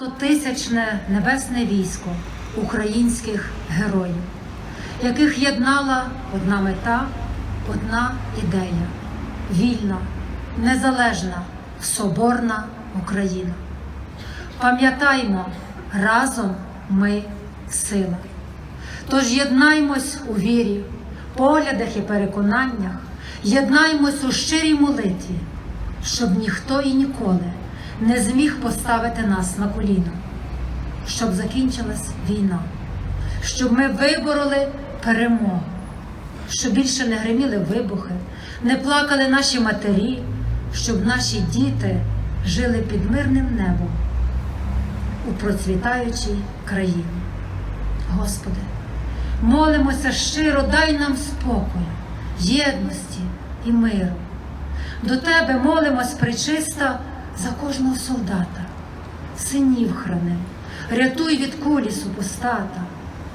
багатотисячне небесне військо українських героїв, яких єднала одна мета, одна ідея вільна, незалежна, соборна Україна. Пам'ятаймо, разом ми сила. Тож єднаймось у вірі, поглядах і переконаннях, єднаймось у щирій молитві, щоб ніхто і ніколи не зміг поставити нас на коліна, щоб закінчилась війна, щоб ми вибороли перемогу, щоб більше не гриміли вибухи, не плакали наші матері, щоб наші діти жили під мирним небом у процвітаючій країні. Господи, молимося щиро, дай нам спокою, єдності і миру. До Тебе молимось причиста за кожного солдата, синів храни, рятуй від кулі супостата.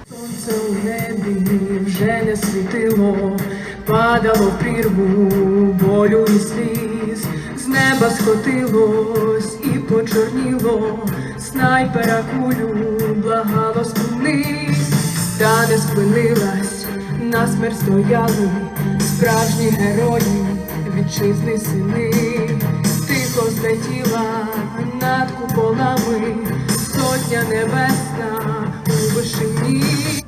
Сонце у небі вже не світило, падало в прірву болю і сліз, з неба скотилось і почорніло, снайпера кулю благало спинись, та не спинилась, насмерть стояли справжні герої, вітчизни сини, тихо злетіла над куполами, сотня небесна у вишині.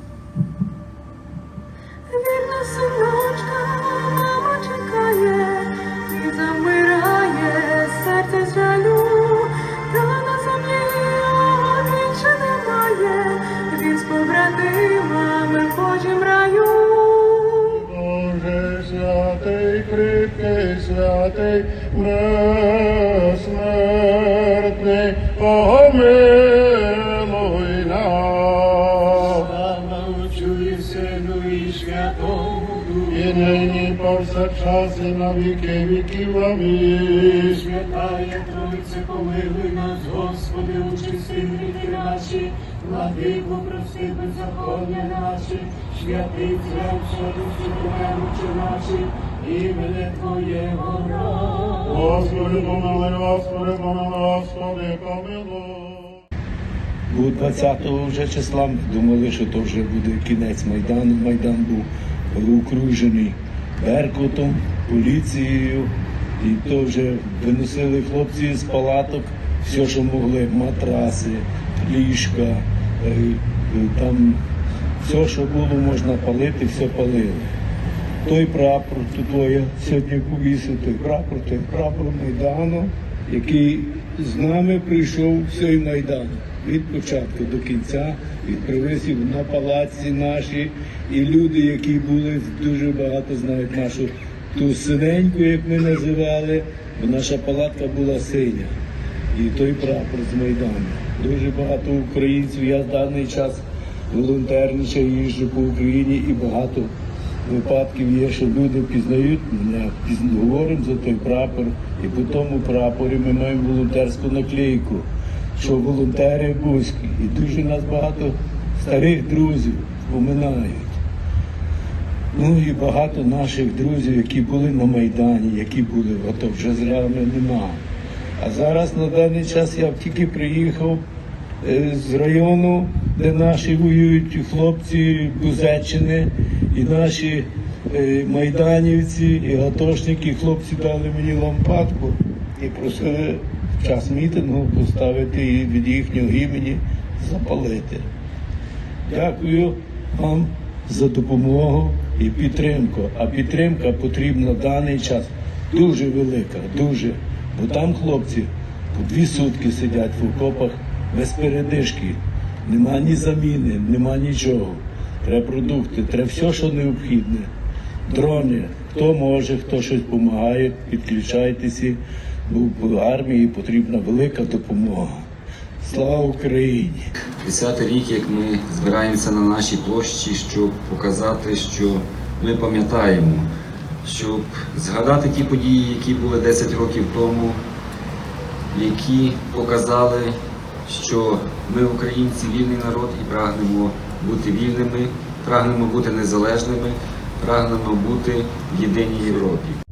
Святий, кріпкий, святий, безсмертний, помилуй нас. Слава Отцю і Сину і Святому Духу. І нині повсякчас і на віки віків. Амінь. Святая Тройце, помилуй нас, Господи, очисти гріхи наші, владику, прости беззаконня наші, святий зревся, душі померучи наші, імене Твоєго роду. Господи, помилуй, Господи, помилуй, Господи, помилуй. У 20-го вже числа думали, що то вже буде кінець Майдану. Майдан був окружений Беркутом, поліцією, і то вже виносили хлопці з палаток все, що могли, матраси, ліжка, е, е, там все, що було можна палити, все палили. Той прапор, тут я сьогодні повісив той прапор, той прапор Майдану, який з нами прийшов всій Майдан від початку до кінця, від привисів на палаці наші, і люди, які були дуже багато знають нашу ту синеньку, як ми називали, бо наша палатка була синя. І той прапор з Майдану. Дуже багато українців. Я в даний час волонтерничаю, їжджу по Україні і багато випадків є, що люди пізнають мене, говоримо за той прапор, і по тому прапорі ми маємо волонтерську наклейку, що волонтери бузькі. І дуже нас багато старих друзів поминають. Ну і багато наших друзів, які були на Майдані, які були в АТО, вже з нема. А зараз на даний час я тільки приїхав е, з району, де наші воюють хлопці Бузеччини і наші е, майданівці, і гатошники, хлопці дали мені лампадку і просили в час мітингу поставити її від їхнього імені запалити. Дякую вам за допомогу і підтримку. А підтримка потрібна в даний час дуже велика, дуже. Бо там хлопці по дві сутки сидять в окопах без передишки. Нема ні заміни, нема нічого. Треба продукти, треба все, що необхідне. Дрони, хто може, хто щось допомагає, підключайтеся, бо в армії потрібна велика допомога. Слава Україні! 10 рік, як ми збираємося на нашій площі, щоб показати, що ми пам'ятаємо, щоб згадати ті події, які були 10 років тому, які показали, що ми, українці, вільний народ і прагнемо бути вільними, прагнемо бути незалежними, прагнемо бути в єдиній Європі.